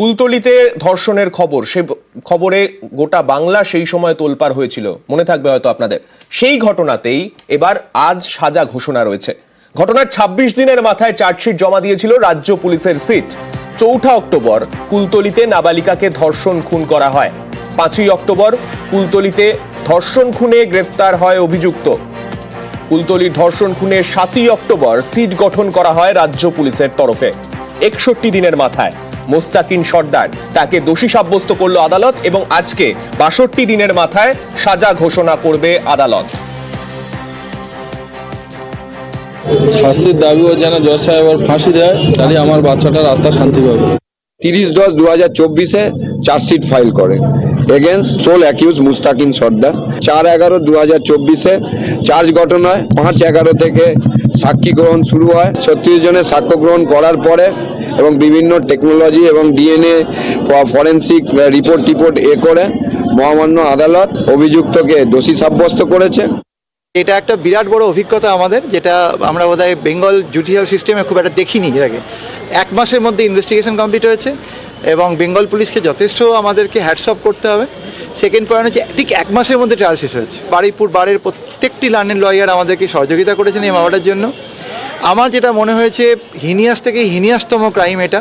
কুলতলিতে ধর্ষণের খবর, সে খবরে গোটা বাংলা সেই সময় তোলপার হয়েছিল। মনে থাকবে হয়তো আপনাদের। সেই ঘটনাতেই এবার আজ সাজা ঘোষণা রয়েছে। ঘটনার ২৬ দিনের মাথায় চার্জশিট জমা দিয়েছিল রাজ্য পুলিশের সিট। চৌঠা অক্টোবর কুলতলিতে নাবালিকাকে ধর্ষণ খুন করা হয়। পাঁচই অক্টোবর কুলতলিতে ধর্ষণ খুনে গ্রেফতার হয় অভিযুক্ত। কুলতলির ধর্ষণ খুনে সাতই অক্টোবর সিট গঠন করা হয় রাজ্য পুলিশের তরফে। একষট্টি দিনের মাথায়। মোস্তাকিন সর্দার। তাকে দোষী সাব্যস্ত করল আদালত এবং আজকে বাষট্টি দিনের মাথায় সাজা ঘোষণা করবে আদালত। শাস্তির দাবি ও যেন জজ সাহেব আর ফাঁসি দেয় তাহলে আমার বাচ্চাটার আত্মা শান্তি পাবে। তিরিশ দশ দু হাজার চব্বিশে চার্জশিট ফাইল করে। Against sole accused Mustakin Sardar. চার এগারো দু হাজার চব্বিশে চার্জ গঠন হয়। পাঁচ এগারো থেকে সাক্ষী গ্রহণ শুরু হয়। ছত্রিশ জনের সাক্ষ্য গ্রহণ করার পরে এবং বিভিন্ন টেকনোলজি এবং ডিএনএ ফরেন্সিক রিপোর্ট টিপোর্ট এ করে মহামান্য আদালত অভিযুক্তকে দোষী সাব্যস্ত করেছে। এটা একটা বিরাট বড় অভিজ্ঞতা আমাদের, যেটা আমরা বোধহয় বেঙ্গল জুডিশিয়াল সিস্টেমে খুব একটা দেখিনি এর আগে। এক মাসের মধ্যে ইনভেস্টিগেশন কমপ্লিট হয়েছে এবং বেঙ্গল পুলিশকে যথেষ্ট আমাদেরকে হ্যাটসঅপ করতে হবে। সেকেন্ড পয়েন্ট হচ্ছে, ঠিক এক মাসের মধ্যে ট্রায়াল শেষ হয়েছে। বাড়িপুর বারের প্রত্যেকটি লার্নের লয়ার আমাদেরকে সহযোগিতা করেছেন এই মামলাটার জন্য। আমার যেটা মনে হয়েছে হিনিয়াস থেকে হিনিয়াসতম ক্রাইম এটা।